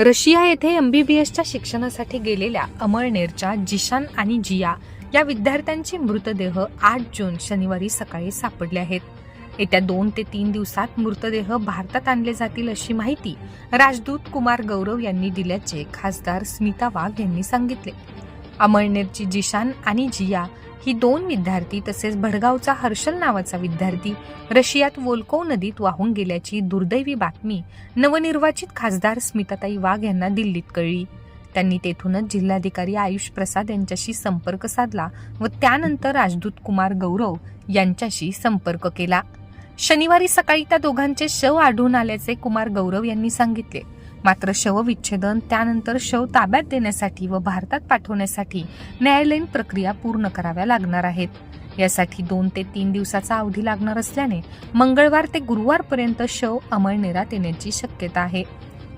Russia येथे M बी बी एसच्या शिक्षणासाठी गेलेल्या अमळनेरच्या जिशान आणि जिया या विद्यार्थ्यांचे मृतदेह आठ जून शनिवारी सकाळी सापडले आहेत. येत्या दोन ते तीन दिवसात मृतदेह भारतात आणले जातील अशी माहिती राजदूत कुमार गौरव यांनी दिल्याचे खासदार स्मिता वाघ यांनी सांगितले. अमळनेरची जिशान आणि जिया ही दोन विद्यार्थी तसेच भडगावचा हर्षल नावाचा विद्यार्थी रशियात वोल्कोव नदीत वाहून गेल्याची दुर्दैवी बातमी नवनिर्वाचित खासदार स्मिताताई वाघ यांना दिल्लीत कळली. त्यांनी तेथूनच जिल्हाधिकारी आयुष प्रसाद यांच्याशी संपर्क साधला व त्यानंतर राजदूत कुमार गौरव यांच्याशी संपर्क केला. शनिवारी सकाळी त्या दोघांचे शव आढळून आल्याचे कुमार गौरव यांनी सांगितले. मात्र शवविच्छेदन त्यानंतर शव ताब्यात देण्यासाठी व भारतात पाठवण्यासाठी न्यायालयीन प्रक्रिया पूर्ण कराव्या लागणार आहेत. यासाठी दोन ते तीन दिवसाचा अवधी लागणार असल्याने मंगळवार ते गुरुवारपर्यंत शव अमळनेरात येण्याची शक्यता आहे.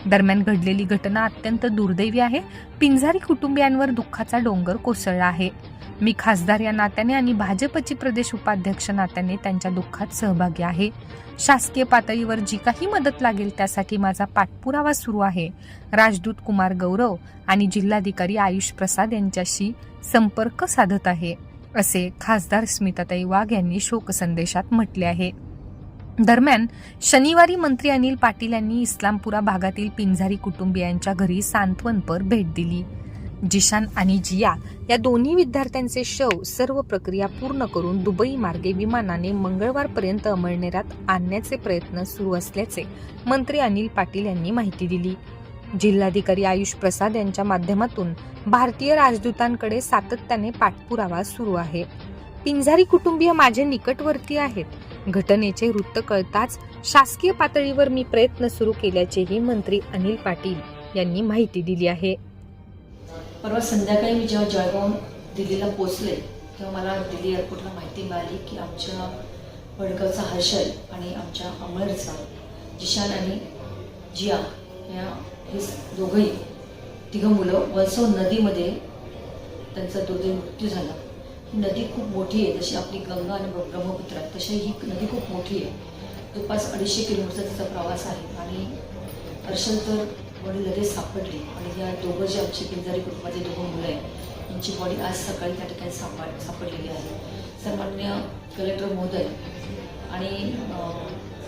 दरम्यान घडलेली घटना अत्यंत दुर्दैवी आहे. पिंजारी कुटुंबियांवर दुःखाचा डोंगर कोसळला आहे. मी खासदार या नात्याने आणि भाजपची प्रदेश उपाध्यक्ष नात्याने त्यांच्या दुःखात सहभागी आहे. शासकीय पातळीवर जी काही मदत लागेल त्यासाठी माझा पाठपुरावा सुरू आहे. राजदूत कुमार गौरव आणि जिल्हाधिकारी आयुष प्रसाद यांच्याशी संपर्क साधत आहे असे खासदार स्मिताताई वाघ यांनी शोकसंदेशात म्हटले आहे. दरम्यान शनिवारी मंत्री अनिल पाटील यांनी इस्लामपुरा भागातील पिंजारी कुटुंबियांच्या घरी सांत्वनपर भेट दिली. जिशान आणि जिया या दोन्ही विद्यार्थ्यांचे शव सर्व प्रक्रिया पूर्ण करून दुबई मार्गे विमानाने मंगळवारपर्यंत अमळनेरात आणण्याचे प्रयत्न सुरू असल्याचे मंत्री अनिल पाटील यांनी माहिती दिली. जिल्हाधिकारी आयुष प्रसाद यांच्या माध्यमातून भारतीय राजदूतांकडे सातत्याने पाठपुरावा सुरू आहे. पिंजारी कुटुंबीय माझे निकटवर्ती आहेत. घटनेचे वृत्त कळताच शासकीय पातळीवर मी प्रयत्न सुरू केल्याचेही मंत्री अनिल पाटील यांनी माहिती दिली आहे. परवा संध्याकाळी मी जेव्हा जळगाव दिल्लीला पोचले तेव्हा मला दिल्ली एअरपोर्टला माहिती मिळाली की आमच्या वडगावचा हर्षल आणि आमच्या अमरचा जिशान आणि जिया या हे दोघंही तिघं मुलं वलसव नदीमध्ये त्यांचा दुर्दैव मृत्यू झाला. ही नदी खूप मोठी आहे जशी आपली गंगा आणि ब्रह्मपुत्र आहे तशी ही नदी खूप मोठी आहे. जवळपास अडीचशे किलोमीटरचा तिचा प्रवास आहे आणि हर्षल तर बॉडी लगेच सापडली. आणि या दोघं जे आमची पिंजारी कुटुंबाचे दोघं मुलं आहेत यांची बॉडी आज सकाळी त्या ठिकाणी सापड सापडलेली आहे. सन्मान्य कलेक्टर महोदय आणि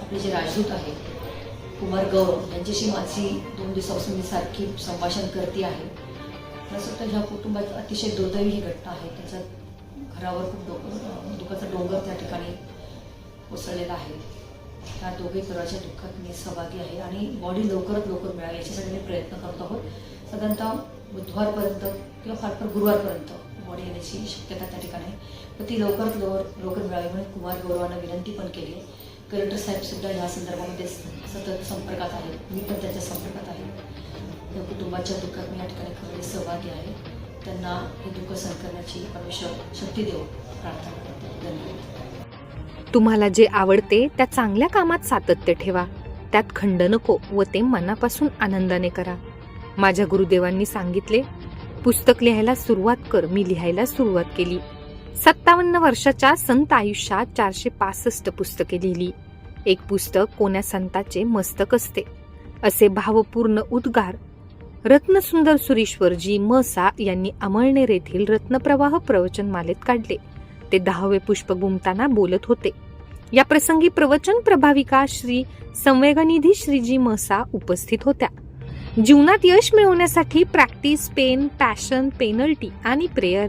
आपले जे राजदूत आहेत कुमार गौरव यांच्याशी माझी दोन दिवसापासून मी सारखी संभाषण करते आहे. तसंच ह्या कुटुंबात अतिशय दुर्दैवी ही घटना आहे. त्याच्या घरावर खूप डो दुःखाचा डोंगर त्या ठिकाणी कोसळलेला आहे. या दोघे परिवाराच्या दुःखात मी सहभागी आहे आणि बॉडी लवकरात लवकर मिळावी याच्यासाठी मी प्रयत्न करत आहोत. साधारणतः बुधवारपर्यंत किंवा फार फार गुरुवारपर्यंत बॉडी येण्याची शक्यता त्या ठिकाणी आहे. तर ती लवकरात लवकर लवकर मिळावी म्हणून कुमार गौरवांना विनंती पण केली आहे. कलेक्टर साहेबसुद्धा ह्या या संदर्भामध्ये सतत संपर्कात आहेत. मी पण त्यांच्या संपर्कात आहे. या कुटुंबाच्या दुःखात मी या ठिकाणी खरे सहभागी आहे. त्यांना हे दुःख सहन करण्याची परमेश्वर शक्ती देऊ प्रार्थना करते. धन्यवाद. तुम्हाला जे आवडते त्या चांगल्या कामात सातत्य ठेवा. त्यात खंड नको व ते मनापासून आनंदाने करा. माझ्या गुरुदेवांनी सांगितले पुस्तक लिहायला सुरुवात कर मी लिहायला सुरुवात केली. सत्तावन्न वर्षाच्या संत आयुष्यात चारशे पासष्ट पुस्तके लिहिली. एक पुस्तक कोण्या संताचे मस्तक असते. असे भावपूर्ण उद्गार रत्नसुंदर सुरेश्वरजी मसा यांनी अमळनेर येथील रत्नप्रवाह प्रवचनमालेत काढले. ते दहावे पुष्प गुमताना बोलत होते. या प्रसंगी प्रवचन प्रभाविका श्री संवेगनिधी श्रीजी मसा उपस्थित होत्या. जीवनात यश मिळवण्यासाठी प्रॅक्टिस पेन पॅशन पेनल्टी आणि प्रेयर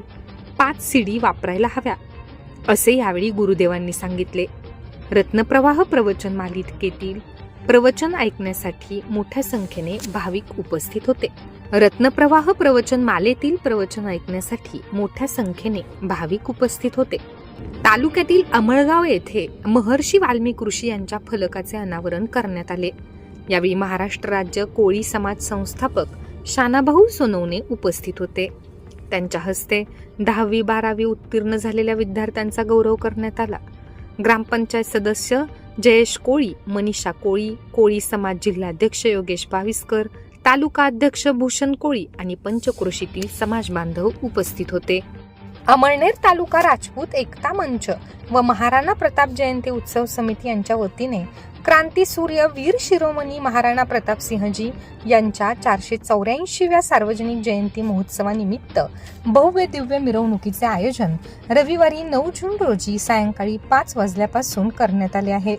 पाच सीडी वापरायला हव्या. असे यावेळी गुरुदेवांनी सांगितले. रत्नप्रवाह प्रवचन मालिकेतील प्रवचन ऐकण्यासाठी मोठ्या संख्येने भाविक उपस्थित होते. रत्नप्रवाह प्रवचन मालेतील प्रवचन ऐकण्यासाठी मोठ्या संख्येने भाविक उपस्थित होते. तालुक्यातील अमळगाव येथे महर्षी वाल्मिक ऋषी यांच्या फलकाचे अनावरण करण्यात आले. यावेळी महाराष्ट्र राज्य कोळी समाज संस्थापक शानाभाऊ सोनवणे उपस्थित होते. त्यांच्या हस्ते दहावी बारावी उत्तीर्ण झालेल्या विद्यार्थ्यांचा गौरव करण्यात आला. ग्रामपंचायत सदस्य जयेश कोळी मनीषा कोळी कोळी समाज जिल्हाध्यक्ष योगेश बाविस्कर तालुका अध्यक्ष भूषण कोळी आणि पंचक्रोशीतील समाज बांधव उपस्थित होते. अमळनेर तालुका राजपूत एकता मंच व महाराणा प्रताप जयंती उत्सव समिती यांच्या वतीने क्रांती सूर्य वीर शिरोमणी महाराणा प्रताप सिंहजी यांच्या चारशे चौऱ्याऐंशीव्या सार्वजनिक जयंती महोत्सवानिमित्त भव्य दिव्य मिरवणुकीचे आयोजन रविवारी नऊ जून रोजी सायंकाळी पाच वाजल्यापासून करण्यात आले आहे.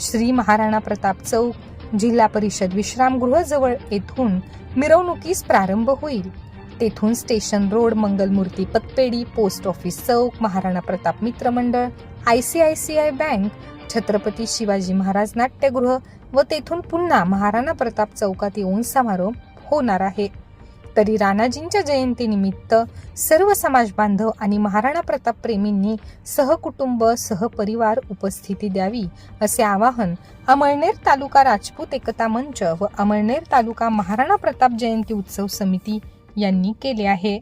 श्री महाराणा प्रताप चौक जिल्हा परिषद विश्रामगृहजवळ येथून मिरवणुकीस प्रारंभ होईल. तेथून स्टेशन रोड मंगलमूर्ती पतपेढी पोस्ट ऑफिस चौक महाराणा प्रताप मित्रमंडळ I C I C I bank Chhatrapati Shivaji Maharaj नाट्यगृह व तेथून पुन्हा महाराणा प्रताप चौकात येऊन समारोप होणार आहे. तरी राणाजींच्या जयंतीनिमित्त सर्व समाज बांधव आणि महाराणा प्रताप प्रेमींनी सहकुटुंब सहपरिवार उपस्थिती द्यावी असे आवाहन अमळनेर तालुका राजपूत एकता मंच व अमळनेर तालुका महाराणा प्रताप जयंती उत्सव समिती यांनी केले आहे.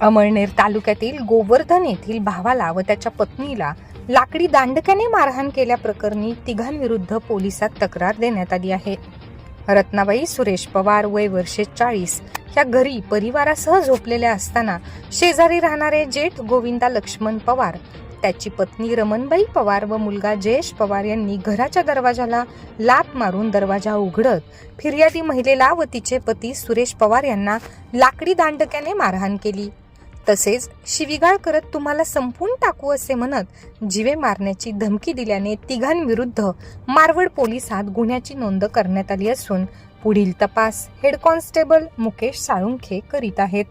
अमळनेर तालुक्यातील गोवर्धन येथील भावाला व त्याच्या पत्नीला लाकडी दांडक्याने मारहाण केल्याप्रकरणी तिघांविरुद्ध पोलिसात तक्रार देण्यात आली आहे. रत्नाबाई सुरेश पवार वय वर्षे चाळीस ह्या घरी परिवारासह झोपलेल्या असताना शेजारी राहणारे जेठ गोविंदा लक्ष्मण पवार त्याची पत्नी रमणबाई पवार व मुलगा जयेश पवार यांनी घराच्या दरवाजाला लात मारून दरवाजा उघडत फिर्यादी महिलेला व तिचे पती सुरेश पवार यांना लाकडी दांडक्याने मारहाण केली. तसेच शिवीगाळ करत तुम्हाला संपून टाकू असे म्हणत जीवे मारण्याची धमकी दिल्याने तिघांविरुद्ध मारवड पोलिसात गुन्ह्याची नोंद करण्यात आली असून पुढील तपास हेड कॉन्स्टेबल मुकेश साळुंखे करीत आहेत.